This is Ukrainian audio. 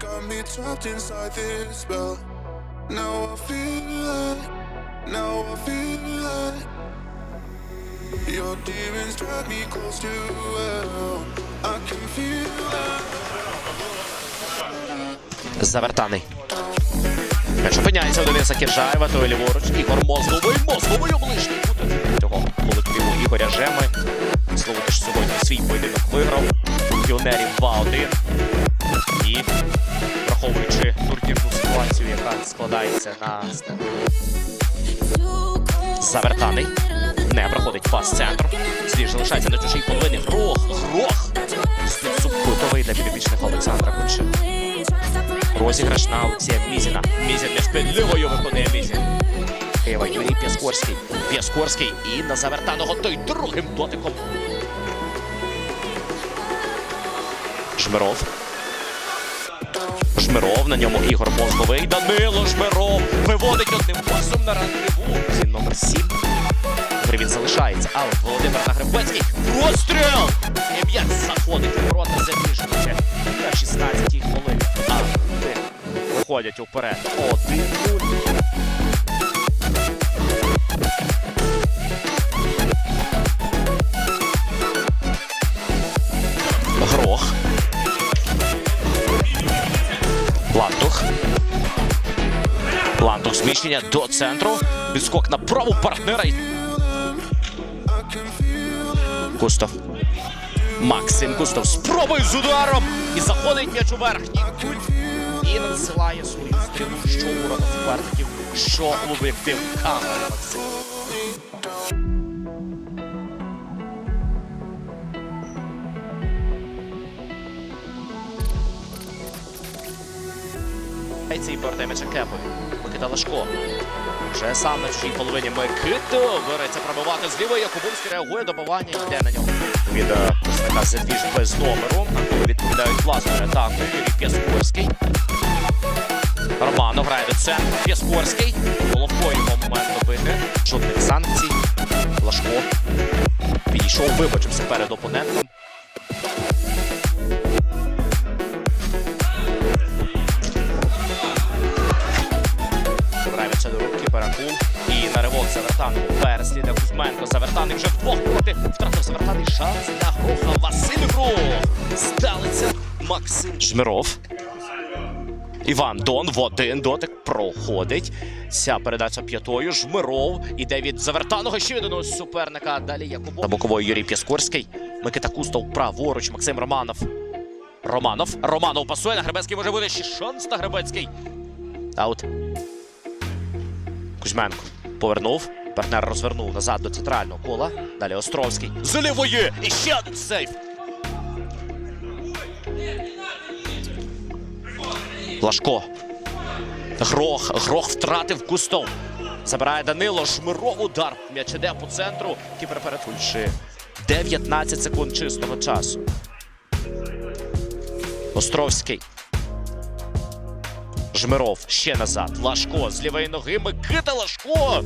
trapped inside this spell. Now I feel it, now I feel it. Your demons drag me close to hell. I can feel it. Завертаний. М'яч опиняється Дениса Кіржаєва, той ліворуч. Ігор Мозговий. Мозговий у ближній кут цього колективу Ігоря Жеми. Слово теж сьогодні свій поєдинок виграв. Піонерів 2-1. Складається на Завертаний. Не проходить пас центру. Свіж залишається на чужій половині. Грох! Грох! Субкутовий для підопічних Олександра Кульча. Розіграш на Олексія Мізіна. Мізін між виконує Мізін. Києва Юрій Пяскорський. Пяскорський і на завертаного той другим дотиком. Жмиров. Жмиров, на ньому Ігор Мозговий. Данило Жмиров виводить одним пасом на рандеву. Він номер 7. Привіт залишається. Але Володимир Нагребецький. Простріл! М'яч заходить у ворота заміжники на 16-й хвилині. А вони виходять уперед. 1-0. Лантух. Лантух зміщення до центру. Відскок на праву партнера. Кустов. Максим Кустов спробує з ударом. І заходить м'яч у верхній. І надсилає свою стрілу, що у суперників, що в об'єктив камери Максим. Цей повертає м'яча Кепові. Микита Лашко. Вже сам на чужій половині Микито береться пробивати зліва. Якубинський реагує добивання і йде на нього. Від представника Зедвіж без номеру. Відповідають власною атакою. П'яскорський. Романов грає до центру. П'яскорський. Головко його момент добити. Жодних санкцій. Лашко. Підійшов, вибачився перед опонентом. Перакул. І на ривок Завертану. Переслідує Кузьменко. Завертаний вже вдвох проти. Втратив Завертаний шанс для Гроха. Василь Грох. Сталиться Максим Жмиров. Іван Дон в один дотик проходить. Ця передача п'ятою. Жмиров іде від завертаного ще від одного суперника. Далі Якубов. На бокової Юрій Піскорський. Микита Кустов праворуч. Максим Романов. Романов. Романов пасує. На Гребецький може бути ще шанс на Гребецький. Аут. Кузьменко повернув. Партнер розвернув назад до центрального кола. Далі Островський. З лівої! І ще один сейф. Лашко. Грох. Грох втратив Кустов. Забирає Данило. Жмиров удар. М'яч іде по центру. Кіпер перетульши. 19 секунд чистого часу. Островський. Жмиров ще назад. Лашко з лівої ноги. Микита Лашко.